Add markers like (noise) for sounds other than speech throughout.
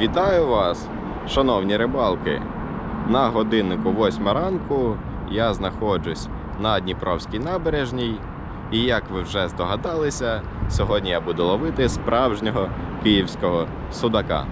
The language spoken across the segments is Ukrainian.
Вітаю вас, шановні рибалки! На годиннику 8 ранку я знаходжусь на Дніпровській набережній. І як ви вже здогадалися, сьогодні я буду ловити справжнього київського судака.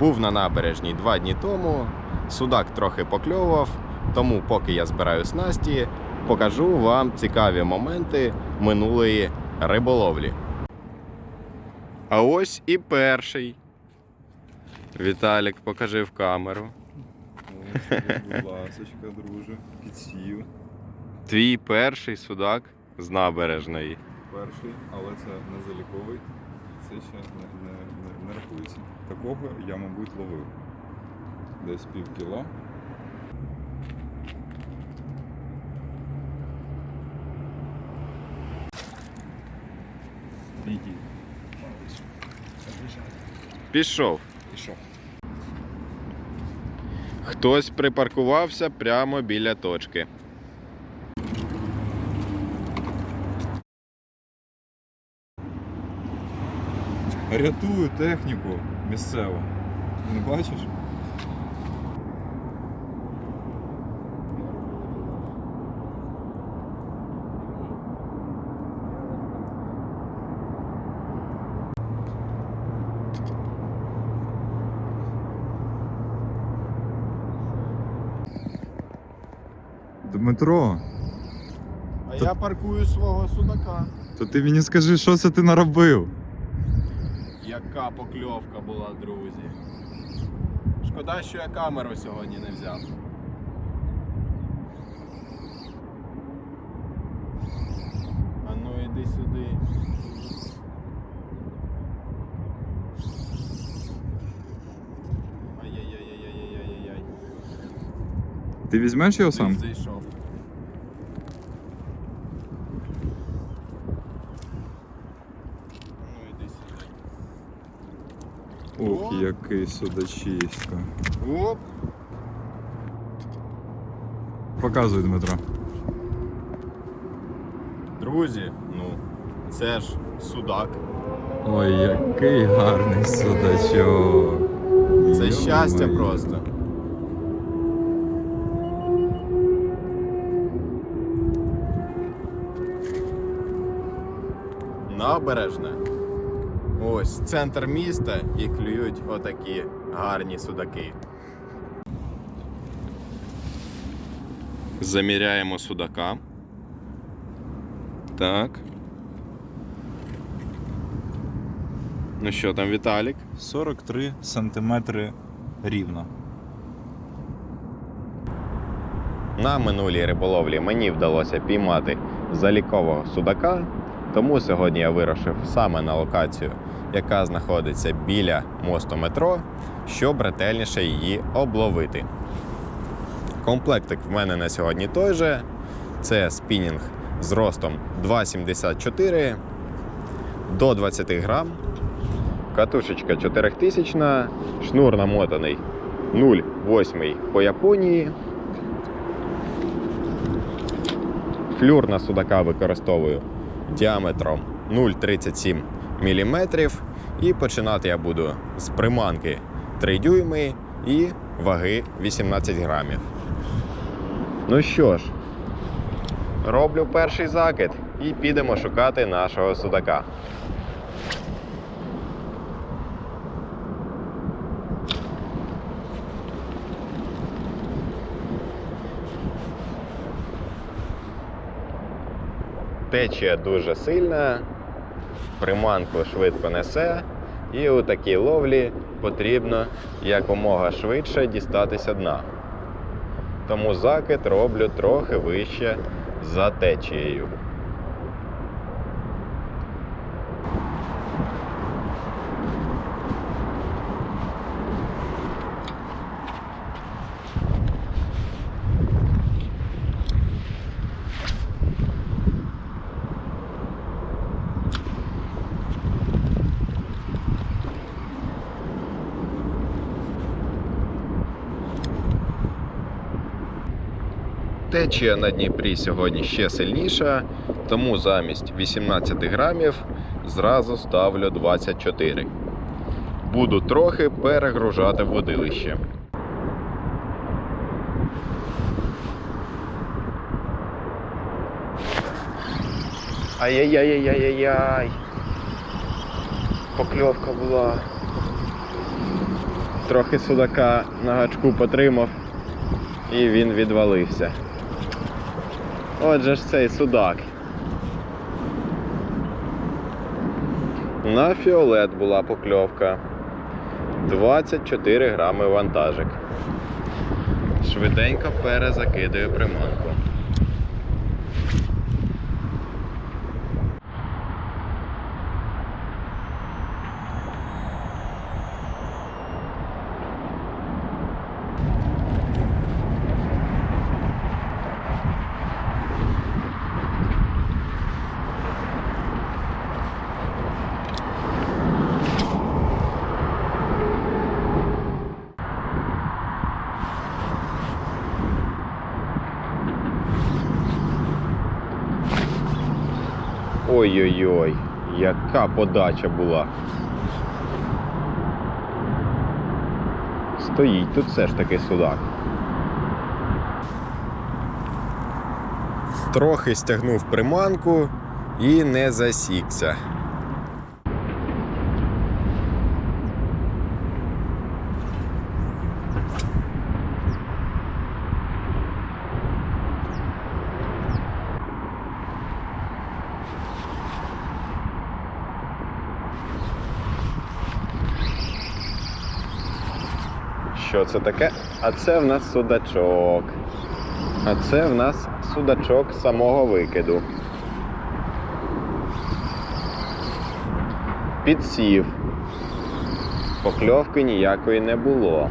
Був на набережній два дні тому. Судак трохи покльовував, тому поки я збираю снасті, покажу вам цікаві моменти минулої риболовлі. А ось і перший. Віталік, покажи в камеру. Ось, будь ласочка, друже, підсів. Твій перший судак з набережної. Перший, але це не заліковий. Це ще не, не, не, не рахується. Такого я, мабуть, ловив. Десь пів кіло. Іди. Пішов. Пішов. Хтось припаркувався прямо біля точки. Рятую техніку місцеву. Не бачиш? Дмитро, А То- я паркую свого судака. то ти мені скажи, що це ти наробив? Яка покльовка була, друзі. Шкода, що я камеру сьогодні не взяв. А ну іди сюди. Ти візьмеш його Ти сам? зайшов. Ну іди сюди. Ох, О. який судачисько. Оп! Показуй, Дмитро. Друзі, ну, це ж судак. Ой, який гарний судачок. Це щастя Йо-моє. просто. Набережне. Ось центр міста і клюють отакі гарні судаки. Заміряємо судака. Так. Ну що там, Віталік? 43 сантиметри рівно. На минулій риболовлі мені вдалося піймати залікового судака, тому сьогодні я вирушив саме на локацію, яка знаходиться біля мосту метро, щоб ретельніше її обловити. Комплектик в мене на сьогодні той же. Це спінінг з ростом 2,74 до 20 грам. Катушечка 4000, шнур намотаний 0,8 по Японії. Флюр на судака використовую діаметром 0,37 мм. І починати я буду з приманки 3 дюйми і ваги 18 грамів. Ну що ж, роблю перший закид і підемо шукати нашого судака. Течія дуже сильна, приманку швидко несе, і у такій ловлі потрібно якомога швидше дістатися дна. Тому закид роблю трохи вище за течією. Течія на Дніпрі сьогодні ще сильніша, тому замість 18 грамів зразу ставлю 24. буду трохи перегружати водилище. Ай-яй-яй-яй-яй-яй. Покльовка була. Трохи судака на гачку потримав і він відвалився. Отже ж цей судак. На фіолет була покльовка. 24 грами вантажик. Швиденько перезакидаю приманку. Ой-ой-ой, яка подача була. Стоїть тут все ж таки судак. Трохи стягнув приманку і не засікся. Що це таке? А це в нас судачок. А це в нас судачок самого викиду. Підсів. Покльовки ніякої не було.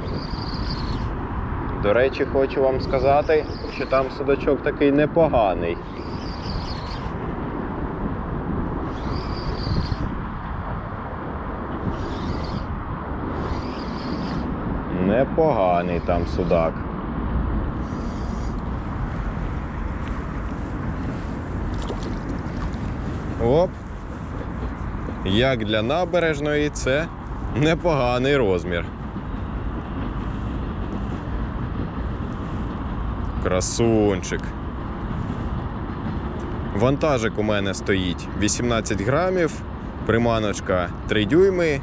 До речі, хочу вам сказати, що там судачок такий непоганий. Непоганий там судак. Оп. Як для набережної, це непоганий розмір. Красунчик. Вантажик у мене стоїть 18 грамів, приманочка 3 дюйми.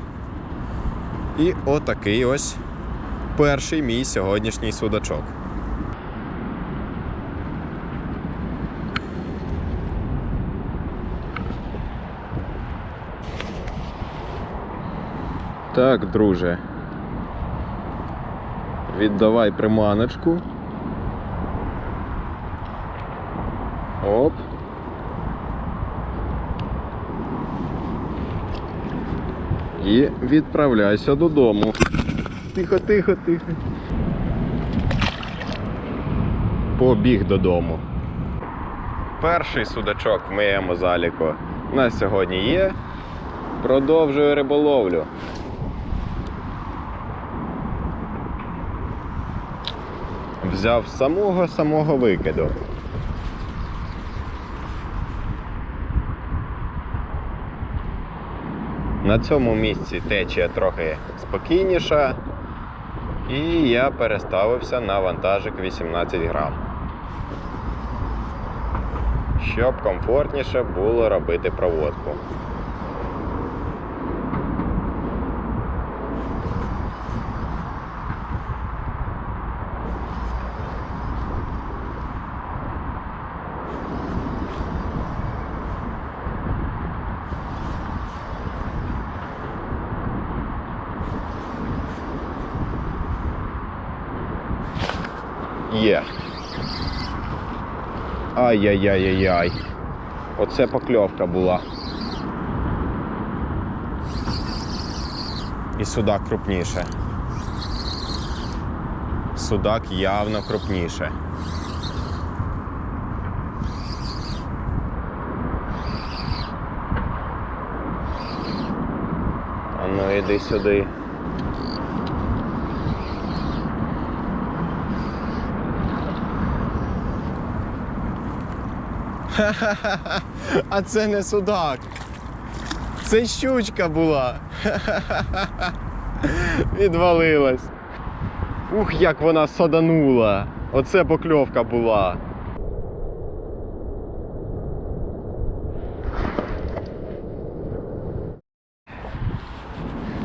І отакий ось перший мій сьогоднішній судачок. Так, друже. Віддавай приманочку. Оп. І відправляйся додому. Тихо, тихо, тихо. Побіг додому. Перший судачок в моєму заліку на сьогодні є. Продовжую риболовлю. Взяв самого самого викиду. На цьому місці течія трохи спокійніша, і я переставився на вантажик 18 грам. Щоб комфортніше було робити проводку. Є. Ай-яй-яй-яй-яй. Оце покльовка була. І судак крупніше. Судак явно крупніше. А ну іди сюди. (laughs) А це не судак. Це щучка була. (laughs) Відвалилась. Ух, як вона саданула. Оце покльовка була.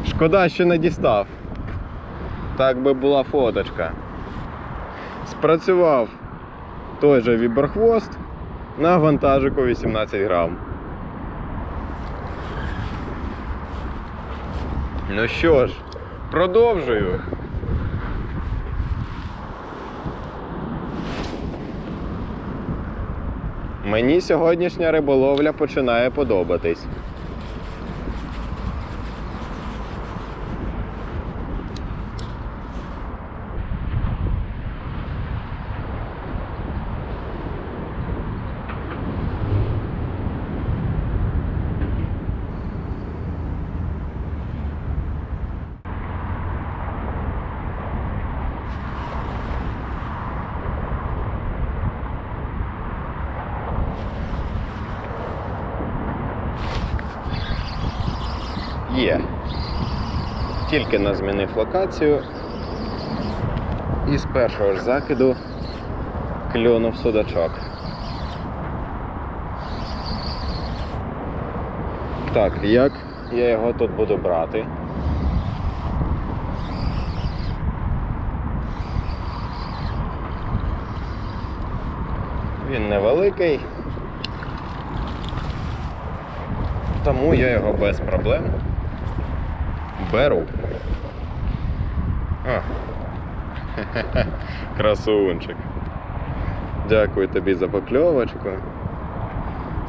Шкода, що не дістав. Так би була фоточка. Спрацював той же віберхвост на вантажику 18 грам. Ну що ж, продовжую. Мені сьогоднішня риболовля починає подобатись. Є. Тільки не змінив локацію. І з першого ж закиду клюнув судачок. Так, як я його тут буду брати? Він невеликий. Тому я його без проблем беру. А. (laughs) Красунчик. Дякую тобі за покльовочку.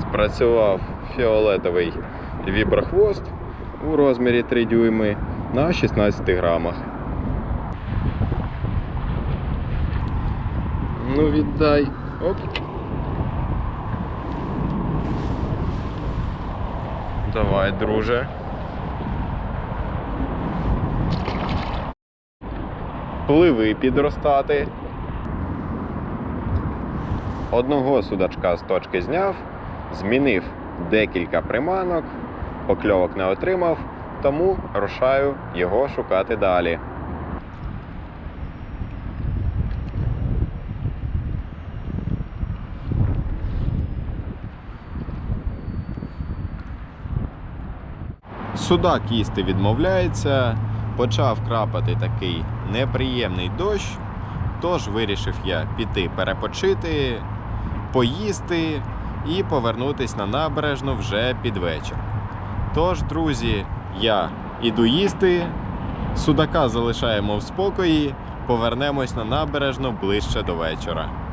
Спрацював фіолетовий віброхвост у розмірі 3 дюйми на 16 грамах. Ну віддай. Оп. Давай, друже. Пливи підростати. Одного судачка з точки зняв, змінив декілька приманок, покльовок не отримав, тому рушаю його шукати далі. Судак їсти відмовляється, почав крапати такий неприємний дощ, тож вирішив я піти перепочити, поїсти і повернутися на набережну вже під вечір. Тож, друзі, я іду їсти, судака залишаємо в спокої, повернемось на набережну ближче до вечора.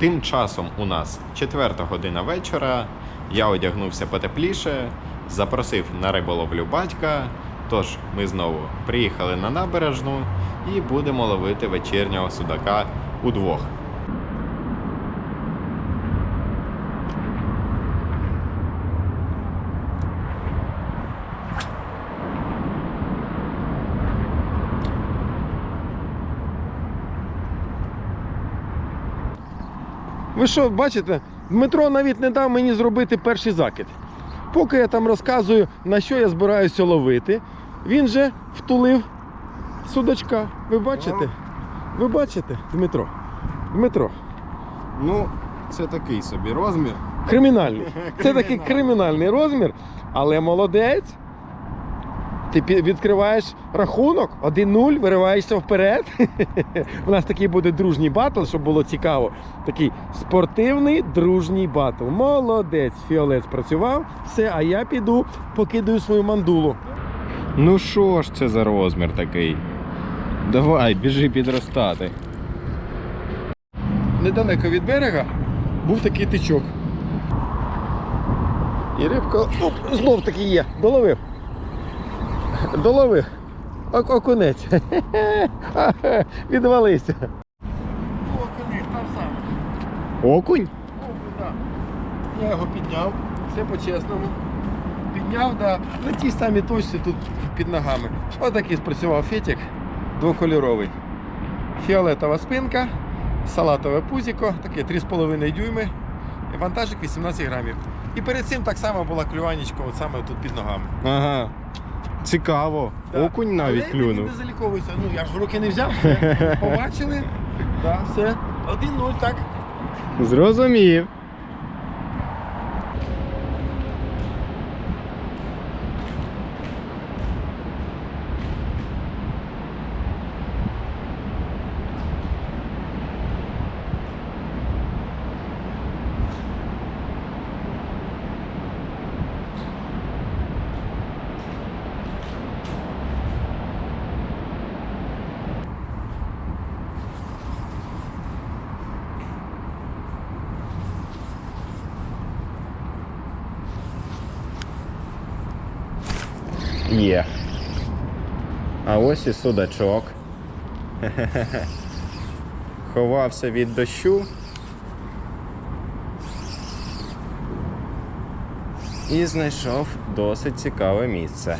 Тим часом у нас четверта година вечора. Я одягнувся потепліше, запросив на риболовлю батька. Тож ми знову приїхали на набережну і будемо ловити вечірнього судака удвох. Ви що, бачите, Дмитро навіть не дав мені зробити перший закид. Поки я там розказую, на що я збираюся ловити, він же втулив судачка. Ви бачите? Ви бачите, Дмитро? Дмитро, Ну, це такий собі розмір. кримінальний. Це такий кримінальний розмір, але молодець. Ти відкриваєш рахунок 1-0, вириваєшся вперед. (laughs) У нас такий буде дружній батл, щоб було цікаво. Такий спортивний дружній батл. Молодець, Фіолет спрацював. Все, а я піду, покидаю свою мандулу. Ну що ж це за розмір такий? Давай, біжи підростати. Недалеко від берега був такий тичок. І рибка оп, знов таки є. Доловив. Доловив. Ок- окунець. (laughs) Відвалився. Окунець там сам. Окунь? Я його підняв, все по-чесному. Підняв да, на тій самій точці тут під ногами. Отакий спрацював фетик двокольоровий. Фіолетова спинка, салатове пузіко, таке 3,5 дюйми вантажик 18 грамів. І перед цим так само була клюванечка, от саме тут під ногами. Ага. Цікаво. Да. Окунь навіть Але клюнув. Не заліковується. Ну я ж в руки не взяв. (laughs) Побачили. Да, все. 1-0, так. Зрозумів. Є. А ось і судачок. (laughs) Ховався від дощу. І знайшов досить цікаве місце.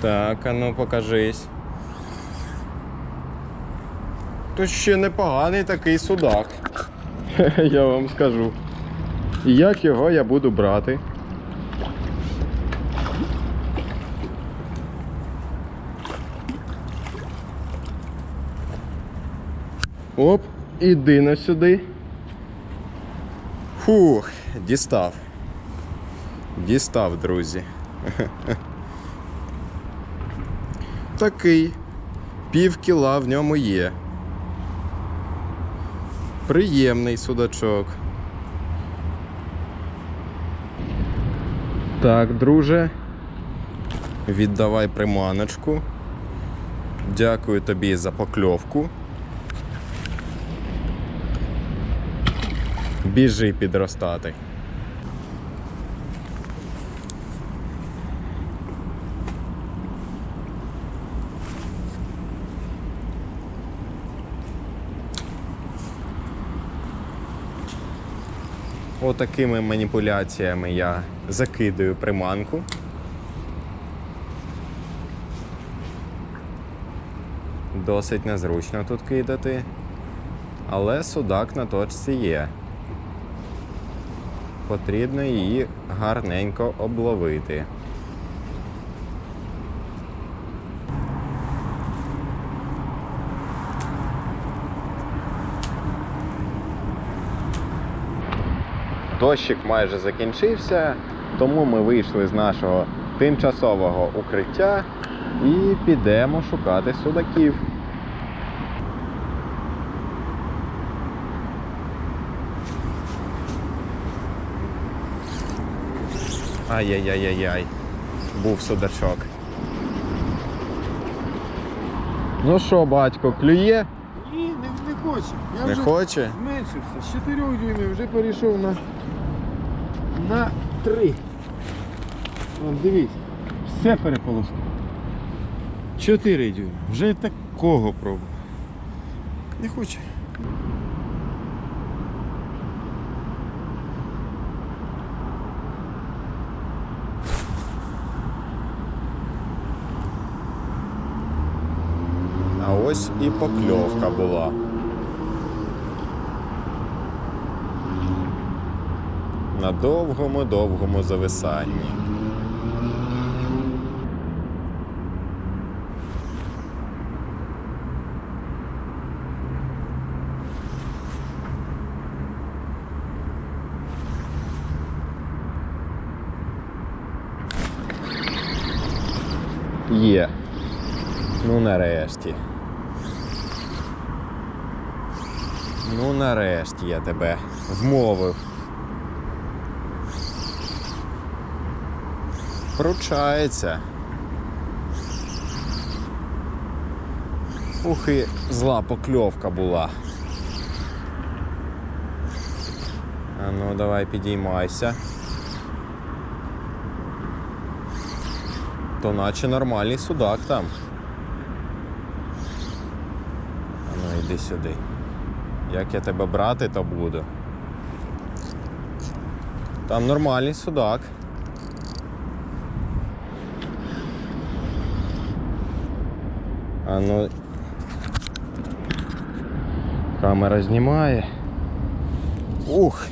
Так, а ну покажись. То ще непоганий такий судак. (laughs) Я вам скажу. І як його я буду брати? Оп, іди на сюди. Фух, дістав. Дістав, друзі. (laughs) Такий. Пів кіла в ньому є. Приємний судачок. Так, друже. Віддавай приманочку. Дякую тобі за покльовку. Біжи підростати. Отакими маніпуляціями я закидаю приманку. Досить незручно тут кидати, але судак на точці є. Потрібно її гарненько обловити. Дощик майже закінчився, тому ми вийшли з нашого тимчасового укриття і підемо шукати судаків. Ай-яй-яй-яй-яй. Був судачок. Ну що, батько, клює? Хоче. Я Не вже хоче? зменшився. З 4 дюймів вже перейшов на, на 3. Вон, дивись, все переполоскав. 4 дюйми. Вже такого пробував. Не хоче. А ось і покльовка була. На довгому-довгому зависанні. Є. Ну нарешті. Ну нарешті я тебе вмовив. Пручається. Ух і зла покльовка була. А ну давай підіймайся. То наче нормальний судак там. А ну йди сюди. Як я тебе брати, то буду. Там нормальний судак. А ну. Камера знімає. Ух!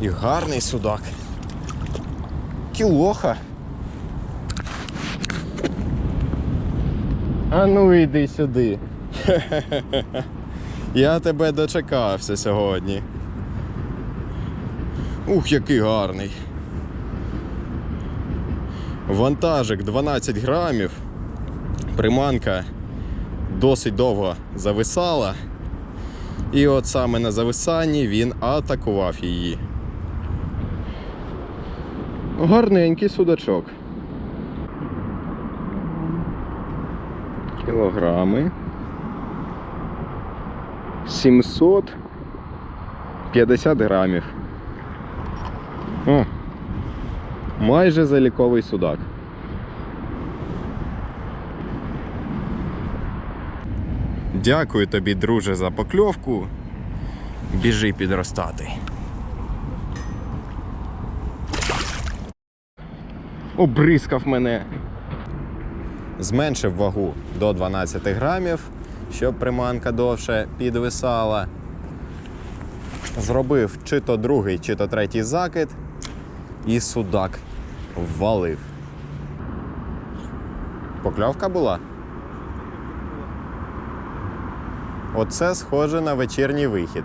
І гарний судак. Кілоха. А ну йди сюди. (laughs) Я тебе дочекався сьогодні. Ух, який гарний. Вантажик 12 грамів. Приманка досить довго зависала. І от саме на зависанні він атакував її. Гарненький судачок. Кілограми. 750 грамів. О, майже заліковий судак. Дякую тобі, друже, за покльовку. Біжи підростати. Обрискав мене. Зменшив вагу до 12 грамів, щоб приманка довше підвисала. Зробив чи то другий, чи то третій закид, і судак ввалив. Покльовка була? Оце схоже на вечірній вихід,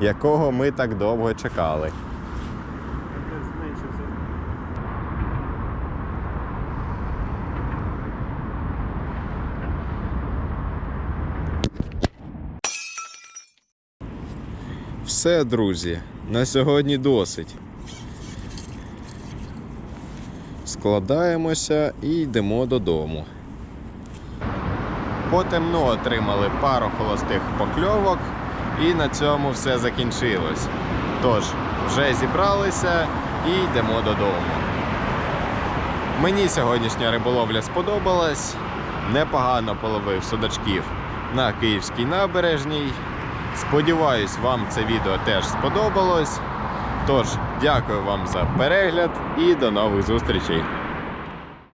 якого ми так довго чекали. Все, друзі, на сьогодні досить. Складаємося і йдемо додому. Потемно отримали пару холостих покльовок, і на цьому все закінчилось. Тож, вже зібралися і йдемо додому. Мені сьогоднішня риболовля сподобалась. Непогано половив судачків на Київській набережній. Сподіваюсь, вам це відео теж сподобалось. Тож, дякую вам за перегляд і до нових зустрічей!